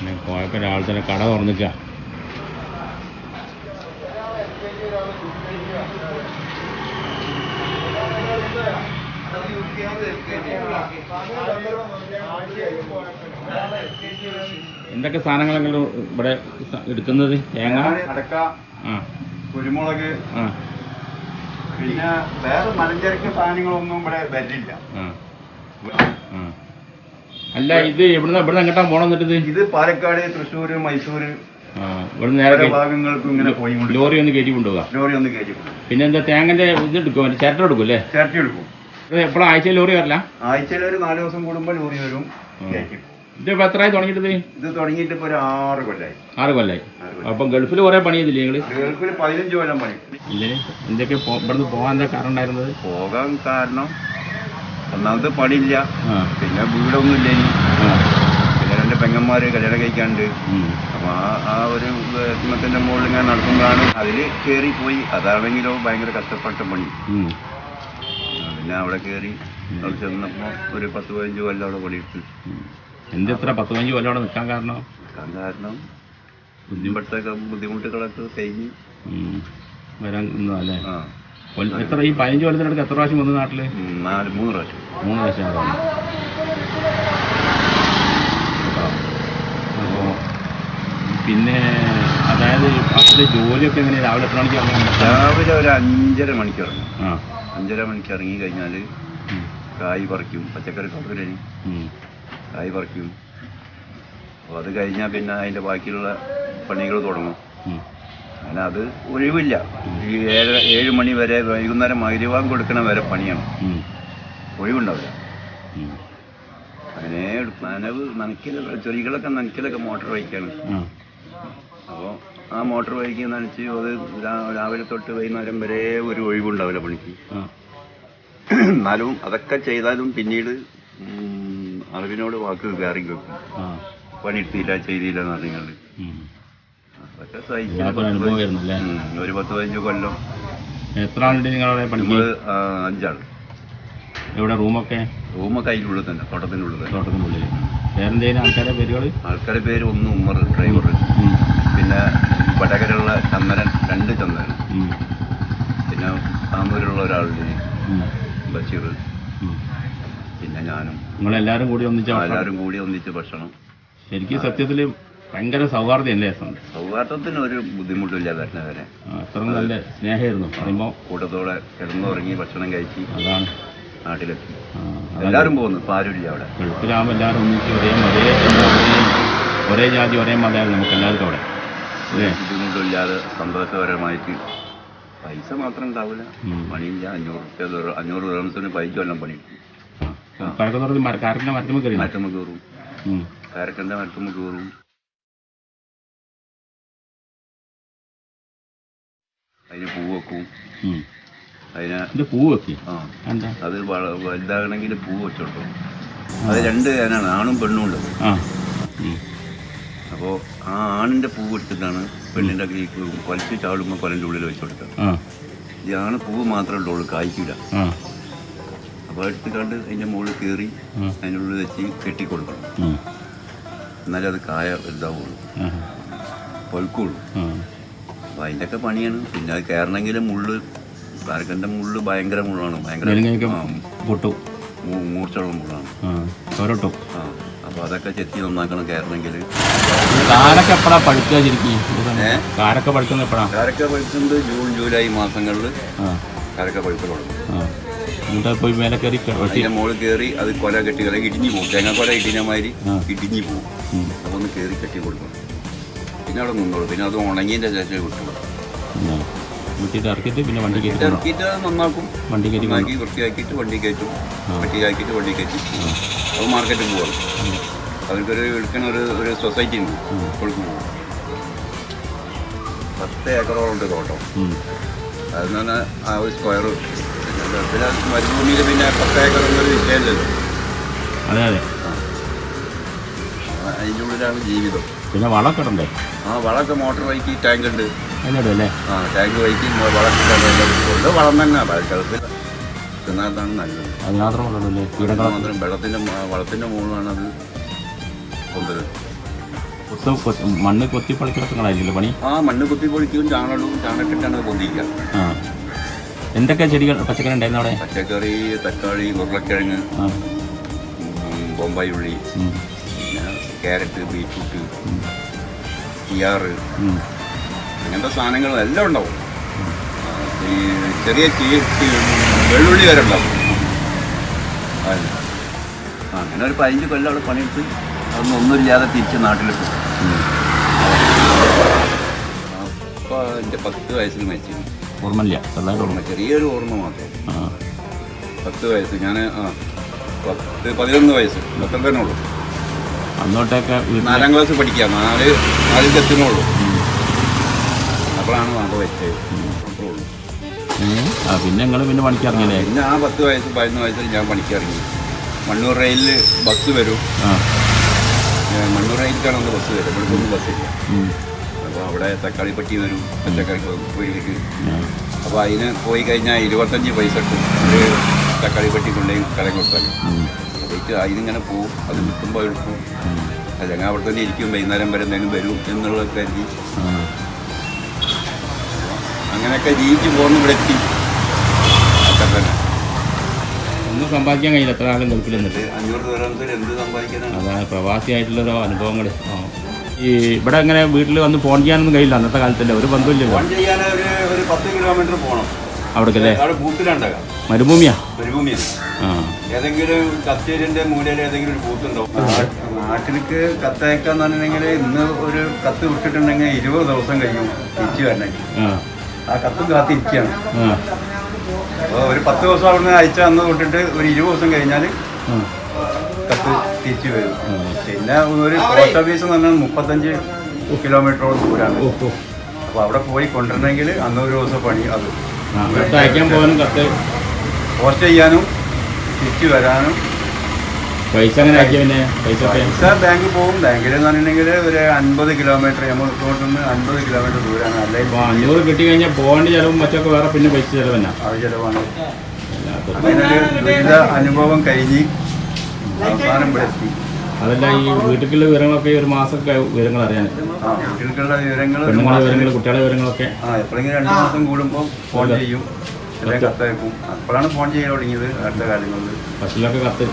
പിന്നെ പോയപ്പോൾ രാവിലെ തന്നെ കട തുറന്നിക്ക എന്തൊക്കെ സാധനങ്ങളെങ്കിലും ഇവിടെ എടുക്കുന്നത്? തേങ്ങ? അടക്ക ആ. കുരുമുളക് ആ. പിന്നെ വേറെ മലഞ്ചരക്ക് സാധനങ്ങളൊന്നും ഇവിടെ വരില്ല. ആ. ആ. അല്ല ഇത് എവിടുന്ന ഇവിടുന്ന് എങ്ങോട്ടാ പോണം എന്നിട്ട് ഇത് പാലക്കാട് തൃശ്ശൂര് മൈസൂര്. നേരെ ഭാഗങ്ങൾക്കും ഇങ്ങനെ പോയി ലോറി ഒന്ന് കയറ്റി കൊണ്ടുപോകാം. ലോറി ഒന്ന് കയറ്റി കൊണ്ടുപോകും. പിന്നെ എന്താ തേങ്ങന്റെ ഇത് എടുക്കും ചിരട്ട എടുക്കും അല്ലേ ചേർത്തി എടുക്കും. ഇത് എപ്പോഴും ആഴ്ചയിൽ ലോറി വരില്ല? ആഴ്ചയിൽ ഒരു നാല് ദിവസം കൂടുമ്പോൾ ലോറി വരും. ഇത് ഇപ്പൊ എത്രയായി തുടങ്ങിയിട്ട് ഇത്? തുടങ്ങിയിട്ട് ഇപ്പൊ ഒരു ആറ് കൊല്ലായി. ആറ് കൊല്ലായി. അപ്പൊ ഗൾഫിൽ കുറെ പണി ചെയ്തില്ലേ ഗൾഫിൽ പതിനഞ്ച് കൊല്ലം പണി. ഇല്ലേ? എന്തൊക്കെ ഇവിടുന്ന് പോകാൻ എന്താ കാരണം ഉണ്ടായിരുന്നത്? പോകാൻ കാരണം ഒന്നാമത് പണിയില്ല. പിന്നെ വീടൊന്നും ഇല്ല ഇനി പിന്നെ രണ്ട് പെങ്ങന്മാര് കല്യാണം കഴിക്കാണ്ട്. അപ്പൊ ആ ആ ഒരു വിഷമത്തിന്റെ മുകളിൽ ഇങ്ങനെ നടക്കുമ്പോഴാണ് അതിൽ കേറി പോയി അതാണെങ്കിലോ ഭയങ്കര കഷ്ടപ്പെട്ട പണി. പിന്നെ അവിടെ കേറി അവിടെ ചെന്നപ്പോ ഒരു പത്ത് പതിനഞ്ച് കൊല്ലം അവിടെ പണിയിട്ട്. എന്ത് എത്ര പത്ത് പതിനഞ്ച് കൊല്ലം അവിടെ നിൽക്കാൻ കാരണം? നിൽക്കാൻ കാരണം ബുദ്ധിമുട്ടൊക്കെ ബുദ്ധിമുട്ടുകളൊക്കെ കഴിഞ്ഞ്. വരാൻ അല്ലേ? ആ. എത്ര ഈ പതിനഞ്ച് കൊല്ലത്തിനടുത്ത് എത്ര പ്രാവശ്യം വന്നു നാട്ടിൽ? നാല് മൂന്ന് പ്രാവശ്യം. മൂന്ന് പ്രാവശ്യം വന്നു. അപ്പോ പിന്നെ അതായത് അവിടുത്തെ ജോലിയൊക്കെ എങ്ങനെ രാവിലെ എത്ര മണിക്ക് ഇറങ്ങി രാവിലെ ഒരു അഞ്ചര മണിക്ക് ഇറങ്ങും. ആ. അഞ്ചര മണിക്ക് ഇറങ്ങി കഴിഞ്ഞാൽ ഉം. കായ് പറിക്കും. പച്ചക്കറി ഉം. കായ് പറിക്കും. അപ്പോൾ അത് കഴിഞ്ഞാൽ പിന്നെ അതിന്റെ ബാക്കിയുള്ള പണികൾ തുടങ്ങും. അങ്ങനെ അത് ഒഴിവില്ല ഈ ഏഴ് ഏഴ് മണി വരെ വൈകുന്നേരം മൈരുവാൻ കൊടുക്കണ വരെ പണിയാണ് ഒഴിവുണ്ടാവില്ല. അങ്ങനെ. നനവ് നനക്കിലൊക്കെ ചെടികളൊക്കെ നനക്കിലൊക്കെ മോട്ടോർ വഹിക്കാണ്. അപ്പോൾ ആ മോട്ടോർ വഹിക്ക് നനച്ച് അത് രാവിലെ തൊട്ട് വൈകുന്നേരം വരെ ഒരു ഒഴിവുണ്ടാവില്ല പണിക്ക്. എന്നാലും അതൊക്കെ ചെയ്താലും പിന്നീട് അറിവിനോട് വാക്ക് കയറി വെക്കും പണി എടുത്തില്ല ചെയ്തില്ല എന്ന് പറഞ്ഞാൽ. അതൊക്കെ സഹിച്ച് ഒരു പത്ത് പതിനഞ്ച് കൊല്ലം. എത്ര ആളുണ്ട് നിങ്ങളവിടെ പഠിക്കും നമ്മൾ ആ, അഞ്ചാൾ. എവിടെ റൂമൊക്കെ? റൂമൊക്കെ അതിനുള്ളിൽ തന്നെ തോട്ടത്തിനുള്ളിൽ തന്നെ. തോട്ടത്തിനുള്ളിൽ വേറെന്തെങ്കിലും ആൾക്കാരുടെ പേരുകൾ ആൾക്കാരുടെ പേര് ഒന്ന് ഉമ്മർ ഡ്രൈവർ. പിന്നെ വടകരയുള്ള ചന്ദനൻ രണ്ട് ചന്ദനൻ. പിന്നെ താമൂരുള്ള ഒരാളുടെ ബഷീർ. പിന്നെ ഞാനും. നിങ്ങളെല്ലാരും കൂടി ഒന്നിച്ച് എല്ലാവരും കൂടി ഒന്നിച്ച് ഭക്ഷണം. ശരിക്കും സത്യത്തിൽ ഭയങ്കര സൗഹാർദ്ദമല്ലേ സന്ത് സൗഹാർദ്ദത്തിന് ഒരു ബുദ്ധിമുട്ടില്ല വരെ അത്ര നല്ല സ്നേഹമായിരുന്നു. പറയുമ്പോ കൂട്ടത്തോടെ കിടന്നുറങ്ങി ഭക്ഷണം കഴിച്ച് അതാണ്. നാട്ടിലെത്തി. എല്ലാവരും പോകുന്നു ഇപ്പം ആരുമില്ല അവിടെ? ഗൾഫിലാകുമ്പോൾ എല്ലാവരും ഒന്നിച്ച് ഒരേ ഒരേ ഒരേ ജാതി ഒരേ മതമായിരുന്നു നമുക്ക് എല്ലാവർക്കും അവിടെ. ബുദ്ധിമുട്ടില്ലാതെ സന്തോഷപരമായിട്ട് പൈസ മാത്രം ഉണ്ടാവില്ല. പണിയില്ല. അഞ്ഞൂറ് റുപ്യ അഞ്ഞൂറ് ദിവസത്തിന് പൈസ പണി മരത്തുമ്പോൾ കയറി മരത്തുമ്പോൾ കയറും. കാരക്കന്റെ മരത്തുമ്മ കയറും. അതിന് പൂ വെക്കും. അതിന് ഇത് പൂ വെക്കും ആ അത് വലുതാകണമെങ്കിൽ പൂ വെച്ചോട്ടോ. അത് രണ്ട് ഞാനാണ് ആണും പെണ്ണും ഉണ്ട് ആ. അപ്പോൾ ആ ആണിന്റെ പൂ എടുത്തിട്ടാണ് പെണ്ണിന്റെ ഈ കൊലച്ച് ചാടുമ്പോൾ കൊലന്റെ ഉള്ളിൽ വെച്ച് കൊടുത്തത്. ആ. ആണ് പൂവ് മാത്രമേ ഉള്ളൂ കായ്ക്കില്ല അപ്പോൾ എടുത്ത് കണ്ട് അതിന്റെ മുകളിൽ കയറി അതിന്റെ ഉള്ളിൽ വെച്ച് കെട്ടിക്കൊടുക്കണം. എന്നാലേ അത് കായ വലുതാവുള്ളൂ. ആ. അപ്പോൾ അതിന്റെയൊക്കെ പണിയാണ്. പിന്നെ അത് കയറണമെങ്കിൽ മുള്ള് കാരക്കന്റെ മുള്ള് ഭയങ്കര മുള്ളാണ്. ഭയങ്കര പൊട്ടു. മൂർച്ചയുള്ള മുള്ളാണ്. അപ്പൊ ആ അപ്പോൾ അതൊക്കെ ചെത്തി നന്നാക്കണം കയറണമെങ്കിൽ കാരൊക്കെ എപ്പോഴാ പഴുക്കുക ശരിക്കും? കാരൊക്കെ പഴുക്കുന്ന എപ്പോഴാ? കാരക്ക പഴുക്കുന്നത് ജൂൺ ജൂലൈ മാസങ്ങളിൽ. കാരൊക്കെ പഠിച്ചു തുടങ്ങും. പോയി മേലെ കയറി അതിന്റെ മുകളിൽ കയറി അത് കൊല കെട്ടി അല്ലെങ്കിൽ ഇടിഞ്ഞു പോകും. തേങ്ങാക്കൊല ഇടിഞ്ഞ മാതിരി. ഇടിഞ്ഞു പോകും. അപ്പോൾ ഒന്ന് കയറി കെട്ടി കൊടുക്കണം. പിന്നെ അവിടെ നിന്നോളൂ. പിന്നെ അത് ഉണങ്ങിയതിന്റെ ശേഷം. വെട്ടിയിട്ട് ഇറക്കിയിട്ട് പിന്നെ വണ്ടി കയറ്റി. ഇറക്കിയിട്ട് നന്നാക്കും. വണ്ടി കയറ്റി. നന്നാക്കി വൃത്തിയാക്കിയിട്ട് വണ്ടി കയറ്റും. വട്ടിയാക്കിയിട്ട് വണ്ടി കയറ്റി. അത് മാർക്കറ്റിൽ പോകണം അവർക്കൊരു എടുക്കുന്ന ഒരു ഒരു സൊസൈറ്റി ഉണ്ട്. ഉം. കൊടുക്കും പോകും പത്ത് ഏക്കറോളം ഉണ്ട് തോട്ടം. അതിൽ നിന്ന് ആ ഒരു സ്ക്വയർ പിന്നെ മരുഭൂമിയിൽ പിന്നെ പത്ത് ഏക്കർ എന്നൊരു വിഷയമല്ലല്ലോ അതെ അതെ. അതിന്റെ ഉള്ളിലാണ് ജീവിതം. പിന്നെ വളമൊക്കെ ഇടണ്ടേ ആ വളമൊക്കെ മോട്ടോർ ബൈക്ക് ടാങ്ക് ഉണ്ട് അതിനിടും അല്ലേ ആ ടാങ്ക് ബൈക്ക് വളം വളം തന്നെ മഴക്കാലത്ത് തിന്നാത്താണ് നല്ലത്. അത് മാത്രം അത് കീടങ്ങൾ മാത്രം വെള്ളത്തിന്റെ വളത്തിന്റെ മുകളിലാണ് അത് കൊണ്ടുവരുന്നത്. കൊത്ത് കൊത്തി മണ്ണ് കൊത്തി പളിക്കിടക്കങ്ങളായിരിക്കില്ല പണി? ആ മണ്ണ് കൊത്തി പൊളിക്കും ചാണകവും ചാണകത്തിട്ടാണ് പൊന്തിക്കുക. ആ. എന്തൊക്കെ ചെടികൾ പച്ചക്കറി ഉണ്ടായിരുന്നു അവിടെ? പച്ചക്കറി തക്കാളി ഉരുളക്കിഴങ്ങ് ബൊമ്പായി ഉള്ളി പിന്നെ ക്യാരറ്റ് ബീറ്റ്റൂട്ട് കിയാറ്. അങ്ങനത്തെ സാധനങ്ങൾ എല്ലാം ഉണ്ടാവും. ഈ ചെറിയ ചീ വെള്ളുള്ളി വരെ ഉണ്ടാവും. അങ്ങനെ ഒരു പതിനഞ്ച് കൊല്ലം അവിടെ പണിയെടുത്ത് അതൊന്നും ഒന്നുമില്ലാതെ തിരിച്ച് നാട്ടിലെത്തും. അപ്പൊ എന്റെ പത്ത് വയസ്സിൽ മരിച്ചു. ഓർമ്മയില്ല. ഓർമ്മ ഓർമ്മ. ചെറിയൊരു ഓർമ്മ മാത്രം പത്ത് വയസ്സ്. ഞാൻ ആ പത്ത് പതിനൊന്ന് വയസ്സ്. അത്ര തന്നെ ഉള്ളൂ. അന്നോട്ടൊക്കെ നാലാം ക്ലാസ് പഠിക്കാം നാല് നാലിൽ എത്തുന്നുള്ളൂ അപ്പോഴാണ് നാട് വെച്ചത് ആ പിന്നെ നിങ്ങൾ പിന്നെ പണിക്കിറങ്ങിയല്ലേ? പിന്നെ ആ പത്ത് വയസ്സ് പതിനൊന്ന് വയസ്സിൽ ഞാൻ പണിക്കിറങ്ങി. മണ്ണൂർ റെയിലിൽ ബസ് വരും. ആ. മണ്ണൂർ റെയിലിക്കാണ് നമ്മൾ ബസ് വരും ഇവിടെ ഒന്നും ബസ്സില്ല അപ്പോൾ അവിടെ തക്കാളി പട്ടി വരും. പച്ചക്കറി ആ, അപ്പോൾ അതിന് പോയി കഴിഞ്ഞാൽ ഇരുപത്തഞ്ച് പൈസ കിട്ടും ഒരു തക്കാളി പട്ടി കൊണ്ടുപോയി കടയിൽ കൊടുത്താൽ അതിലേക്ക് അതിനിങ്ങനെ പോവും. അത് കിട്ടുമ്പോൾ എടുക്കും അല്ലെങ്കിൽ അവിടെ തന്നെ ഇരിക്കും വൈകുന്നേരം വരെ എന്തെങ്കിലും വരും എന്നുള്ളത് കരുതി. അങ്ങനെയൊക്കെ ജീവിച്ച് പോകുന്ന ഇവിടെ എത്തി. തന്നെ. ഒന്നും സമ്പാദിക്കാൻ കഴിയില്ല. എത്ര ആളും ഗൾഫിൽ നിന്നിട്ട്. ഇത് അഞ്ഞൂറ് ദൂരത്തിൽ എന്ത് സമ്പാദിക്കാനാണ്? അതാണ് പ്രവാസി ആയിട്ടുള്ള ഒരു അനുഭവങ്ങൾ ഈ ഇവിടെ അങ്ങനെ വീട്ടിൽ വന്ന് ഫോൺ ചെയ്യാനൊന്നും കഴിയില്ല അന്നത്തെ കാലത്തല്ലേ? ഒരു ബന്ധമില്ല ഫോൺ ചെയ്യാൻ ഒരു പത്ത് കിലോമീറ്റർ പോകണം. അവിടേക്കല്ലേ? അവിടെ ബൂത്തിലുണ്ടാകാം മരുഭൂമിയാ? മരുഭൂമിയാ ആ. ഏതെങ്കിലും കത്തേരിന്റെ മൂലയിൽ ഏതെങ്കിലും ഒരു ബൂത്ത് ഉണ്ടാവും നാട്ടിലേക്ക് കത്തയക്കാന്ന് പറഞ്ഞിട്ടുണ്ടെങ്കിൽ ഇന്ന് ഒരു കത്ത് വിട്ടിട്ടുണ്ടെങ്കിൽ ഇരുപത് ദിവസം കഴിയും തിരിച്ചു വരണമെങ്കിൽ. ആ. കത്ത് കാത്തിരിക്കുകയാണ്. അപ്പോൾ ഒരു പത്ത് ദിവസം അവിടുന്ന് അയച്ച അന്ന് തൊട്ടിട്ട് ഒരു ഇരുപത് ദിവസം കഴിഞ്ഞാൽ കത്ത് തിരിച്ചു വരും. പിന്നെ ഒരു പോസ്റ്റ് ഓഫീസ് എന്ന് പറഞ്ഞാൽ മുപ്പത്തഞ്ച് കിലോമീറ്ററോളം ദൂരമാണ്. അപ്പോൾ അവിടെ പോയി കൊണ്ടുവരണമെങ്കിൽ അന്ന് ഒരു ദിവസം പണി അത്. കത്ത് അയക്കാൻ പോകാനും കത്ത്. പോസ്റ്റ് ചെയ്യാനും തിരിച്ചു വരാനും. പൈസ അങ്ങനെ ആക്കിയ പിന്നെ? പൈസ പൈസ ബാങ്കിൽ പോകും. ബാങ്കിൽ എന്ന് പറഞ്ഞിട്ടുണ്ടെങ്കിൽ ഒരു അൻപത് കിലോമീറ്റർ നിന്ന് അൻപത് കിലോമീറ്റർ ദൂരമാണ് അല്ലെങ്കിൽ അഞ്ഞൂറ് കിട്ടി കഴിഞ്ഞാൽ പോകേണ്ട ചിലവും മറ്റൊക്കെ വേറെ പിന്നെ പൈസ ചിലവ് തന്നെ അത് ചിലവാണ്. അങ്ങനെ ഒരു ദുരിത അനുഭവം കഴിഞ്ഞ് അവസാനം ഇവിടെ എത്തി. അതല്ല ഈ വീട്ടിലുള്ള വിവരങ്ങളൊക്കെ ഒരു മാസമൊക്കെ വിവരങ്ങൾ അറിയാൻ. കുട്ടികൾക്കുള്ള വിവരങ്ങൾ പെണ്ണുങ്ങളെ വിവരങ്ങൾ കുട്ടികളുടെ വിവരങ്ങളൊക്കെ. ആ എപ്പോഴെങ്കിലും രണ്ട് മാസം കൂടുമ്പോൾ ഫോൺ ചെയ്യും. അല്ലെങ്കിൽ കത്തയക്കും അപ്പോഴാണ് ഫോൺ ചെയ്യാൻ തുടങ്ങിയത് അടുത്ത കാലങ്ങളിൽ ബസ്സിലൊക്കെ കത്ത്.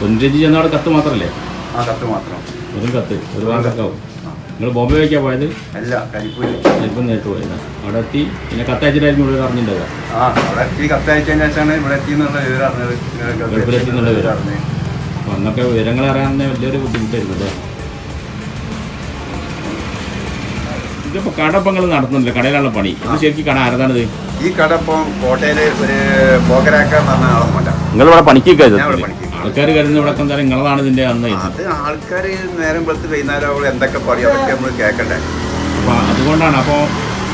പൊൻരജി ചെന്ന അവിടെ കത്ത് മാത്രമല്ലേ ആ കത്ത് മാത്രം. വെറും കത്ത്. ഒരു മാസക്കാവും നിങ്ങൾ ബോംബെ വയ്ക്കാൻ പോയത്? അല്ല കരിപ്പൂര്. നേരിട്ട് പോയത്. അവിടെ എത്തി. പിന്നെ കത്തയച്ചിട്ടായിരുന്നു ഇവിടെ അറിഞ്ഞിട്ടുണ്ടാവുക. ആ അവിടെ എത്തി കത്തയച്ചതിന് ശേഷമാണ് ഇവിടെ എത്തി എന്നുള്ള വിവരം അറിഞ്ഞത്. എന്നുള്ള വിവരം. അറിഞ്ഞത്. അപ്പോൾ അന്നൊക്കെ വിവരങ്ങൾ അറിയാൻ തന്നെ വലിയൊരു ബുദ്ധിമുട്ടായിരുന്നു അല്ലേ? ഇതിപ്പോൾ കടപ്പങ്ങൾ നടത്തുന്നില്ല? കടയിലുള്ള പണി. ഇത് ശരിക്കും കട ആരതാണിത്? ഈ കടപ്പം കോട്ടയിൽ ഒരു പോകരാക്കാൻ പറഞ്ഞ ആളൊന്നുമല്ല ഞാൻ ഇവിടെ പണിക്ക്. ആൾക്കാർ കരുതുന്ന ഇവിടെ എന്താ നിങ്ങളതാണ് ഇതിന്റെ അന്ന് അത് ആൾക്കാർ നേരം വെളുത്ത് വൈകുന്നേരം എന്തൊക്കെ പറയും അതൊക്കെ നമ്മൾ കേൾക്കണ്ടേ. അപ്പോൾ അതുകൊണ്ടാണ്. അപ്പോൾ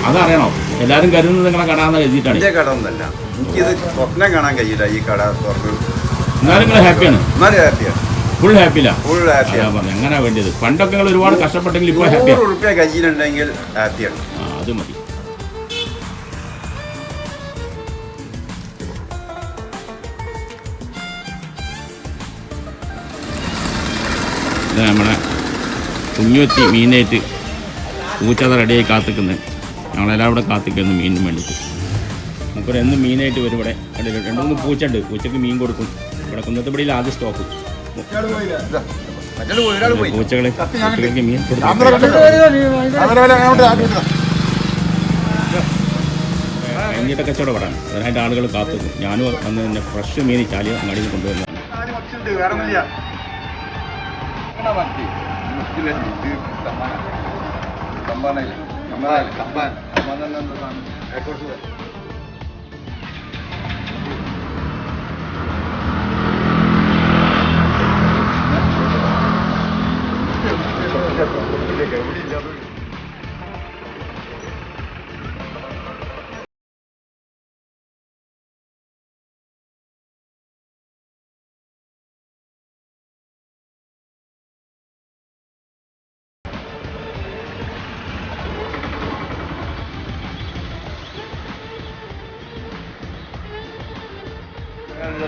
അതറിയണോ? എല്ലാവരും കരുതുന്നത് നിങ്ങളെ കട എന്ന് എഴുതിയിട്ടാണ് എന്റെ കട ഒന്നല്ല എനിക്കിത് സ്വപ്നം കാണാൻ കഴിയില്ല ഈ കട തുറന്ന്. നിങ്ങൾ ഹാപ്പിയാണ്. എന്നാലും ഹാപ്പിയാണ് ഫുൾ ഫുൾ ഹാപ്പിയാണ് പറഞ്ഞു അങ്ങനെ വേണ്ടിയത്. പണ്ടൊക്കെ നിങ്ങൾ ഒരുപാട് കഷ്ടപ്പെട്ടെങ്കിൽ ഇപ്പോൾ ഹാപ്പിയാണ് കയ്യിലുണ്ടെങ്കിൽ ഹാപ്പിയാണ്. ആ അത് മതി. ഇത് നമ്മളെ കുഞ്ഞുവത്തി മീനായിട്ട് പൂച്ചത റെഡിയായി കാത്തിക്കുന്നത് ഞങ്ങളെല്ലാം ഇവിടെ കാത്തിക്കുന്നു മീനിന് വേണ്ടിയിട്ട്. നമുക്കൊരു എന്ന് മീനായിട്ട് വരും ഇവിടെ? ഇവിടെ രണ്ട് മൂന്ന് പൂച്ച ഉണ്ട് പൂച്ചക്ക് മീൻ കൊടുക്കും. ഇവിടെ കുന്നത്തുപടിയിൽ ആദ്യം പോയി പൂച്ചകളെ മീൻ കൊടുക്കും കഴിഞ്ഞിട്ട് കച്ചവടം പറയാം അതിനായിട്ട് ആളുകൾ കാത്തു ഞാനും അന്ന് തന്നെ ഫ്രഷ് മീൻ ചാലി അങ്ങാടിയിൽ നിന്ന് കൊണ്ടുവരുന്നതാണ്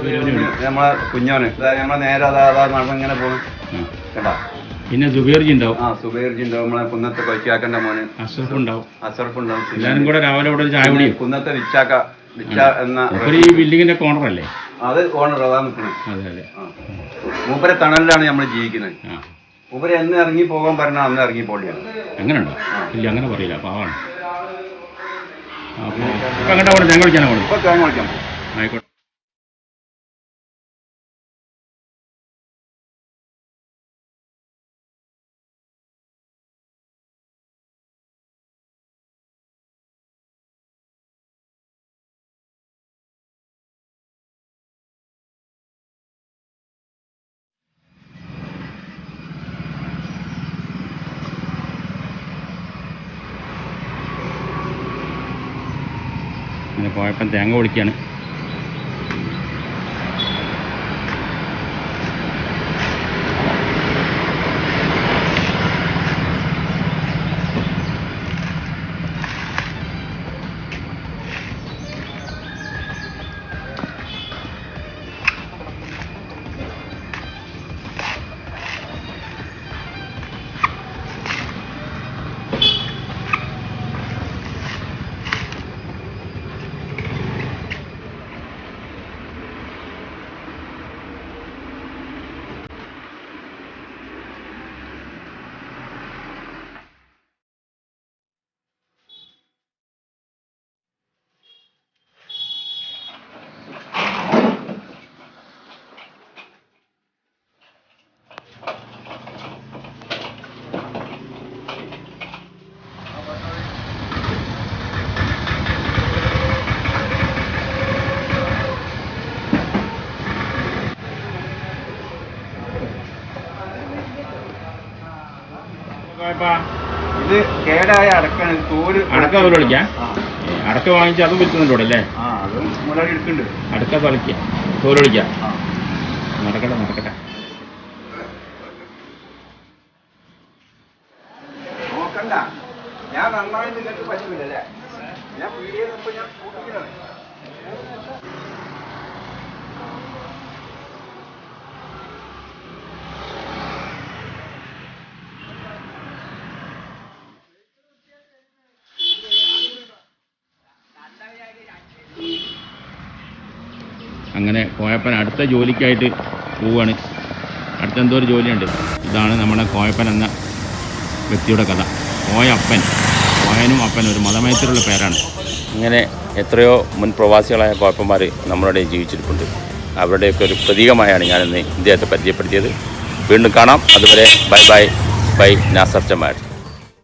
വേറൊന്നുമില്ല നമ്മളെ കുഞ്ഞോന് ഇതാ നമ്മളെ നേരെ അതാ അതാ നടന്ന് ഇങ്ങനെ പോകും കേട്ടാ പിന്നെ സുബീർജി ഉണ്ടാവും. ആ സുബൈർജി ഉണ്ടാവും. നമ്മളെ കുന്നത്തെ കൊച്ചാക്കന്റെ മോനെ. അസർഫ് ഉണ്ടാവും. അസർഫ് ഉണ്ടാവും. എല്ലാവരും കൂടെ രാവിലെ ഇവിടെ ഒരു ചായ കുടിയും? കുന്നത്തെ വിച്ചാക്ക വിച്ച എന്ന ഈ ബിൽഡിങ്ങിന്റെ കോർണർ അല്ലേ? അത് ഓണർ അതാ നിൽക്കണേ അതെ അതെ. മൂപ്പരെ തണലിലാണ് നമ്മൾ ജീവിക്കുന്നത്. മൂപ്പരെ എന്ന് ഇറങ്ങി പോകാൻ പറഞ്ഞാൽ അന്ന് ഇറങ്ങി പോകേണ്ടിയാണ് അങ്ങനെ ഉണ്ടോ ഇല്ല അങ്ങനെ പറയില്ല. പാവാണ്. അപ്പോൾ അങ്ങോട്ടാ ഞങ്ങൾ വിളിക്കാനാ പോകണം ഇപ്പൊ വിളിക്കാം ആയിക്കോട്ടെ. പോയപ്പം തേങ്ങ പൊളിക്കുകയാണ് ഇത് കേടായ അടക്കാണ്. ഇത് തോൽ അടക്ക ആ. അടക്ക വാങ്ങിച്ച് അതും വിൽക്കുന്നുണ്ട് ഇവിടെ അല്ലേ? അതും എടുക്കുന്നുണ്ട്. അടക്ക തളിക്കാം. തോൽ വിളിക്കാം ആ. നടക്കട്ടെ നടക്കട്ടെ. അങ്ങനെ കോയപ്പൻ അടുത്ത ജോലിക്കായിട്ട് പോവാണ് അടുത്ത എന്തോ ഒരു ജോലിയുണ്ട്. ഇതാണ് നമ്മുടെ കോയപ്പൻ എന്ന വ്യക്തിയുടെ കഥ. കോയപ്പൻ. കോയനും അപ്പനും ഒരു മതമയത്തിലുള്ള പേരാണ്. ഇങ്ങനെ എത്രയോ മുൻ പ്രവാസികളായ കോയപ്പന്മാർ നമ്മളുടെ ജീവിച്ചിട്ടുണ്ട് അവരുടെയൊക്കെ ഒരു പ്രതീകമായാണ് ഞാനിന്ന് ഇദ്ദേഹത്തെ പരിചയപ്പെടുത്തിയത്. വീണ്ടും കാണാം. അതുവരെ ബൈ ബൈ. ബൈ നാസർ